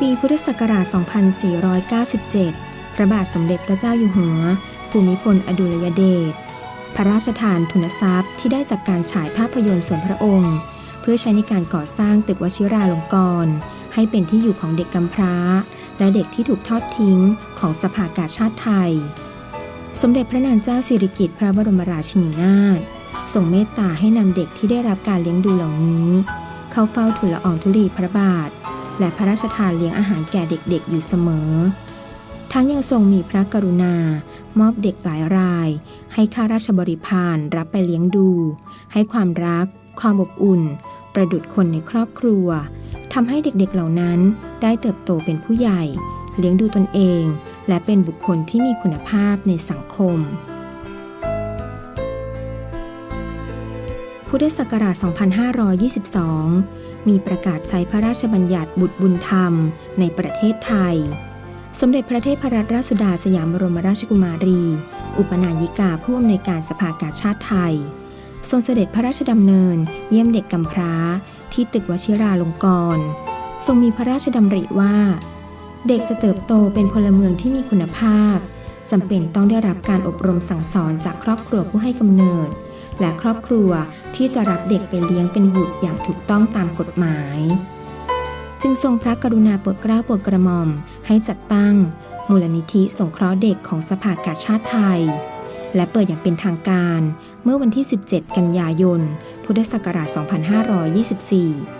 ปีพุทธศักราช 2497 พระบาทสมเด็จพระเจ้าอยู่หัว ภูมิพลอดุลยเดช พระราชทานทุนทรัพย์ที่ได้จากการฉายภาพยนตร์ส่วนพระองค์ เพื่อใช้ในการก่อสร้างตึกวชิราลงกรณ์ให้เป็นที่อยู่ของเด็กกำพร้า และเด็กที่ถูกทอดทิ้งของสภากาชาติไทย สมเด็จพระนางเจ้าสิริกิติ์พระบรมราชินีนาถทรงเมตตาให้นำเด็กที่ได้รับการเลี้ยงดูเหล่านี้ เข้าเฝ้าทูลละอองธุลีพระบาท และพระราชทานเลี้ยงอาหารแก่เด็กๆอยู่เสมอ ทั้งยังทรงมีพระกรุณามอบเด็กหลายราย ให้ข้าราชบริพารรับไปเลี้ยงดู ให้ความรัก ความอบอุ่น ประดุจคนในครอบครัวทำให้เด็กๆเหล่านั้นได้เติบโตเป็นผู้ใหญ่ เลี้ยงดูตนเอง และเป็นบุคคลที่มีคุณภาพในสังคม พุทธศักราช 2522 มีประกาศใช้พระราชบัญญัติบุตรบุญธรรมในประเทศไทย สมเด็จพระเทพรัตนราชสุดาสยามบรมราชกุมารี อุปนายิกาผู้อำนวยการสภากาชาติไทย ทรงเสด็จพระราชดำเนิน เยี่ยมเด็กกำพร้าที่ตึกวชิราลงกรณ์ทรงมีพระราชดำริว่า เด็กจะเติบโตเป็นพลเมืองที่มีคุณภาพจำเป็นต้องได้รับการอบรมสั่งสอนจากครอบครัวผู้ให้กำเนิด และครอบครัวที่จะรับเด็กไปเลี้ยงเป็นบุตรอย่างถูกต้องตามกฎหมาย จึงทรงพระกรุณาโปรดเกล้าโปรดกระหม่อม ให้จัดตั้ง มูลนิธิสงเคราะห์เด็กของสภากาชาติไทย และเปิดอย่างเป็นทางการเมื่อวันที่ 17 กันยายน พุทธศักราช 2524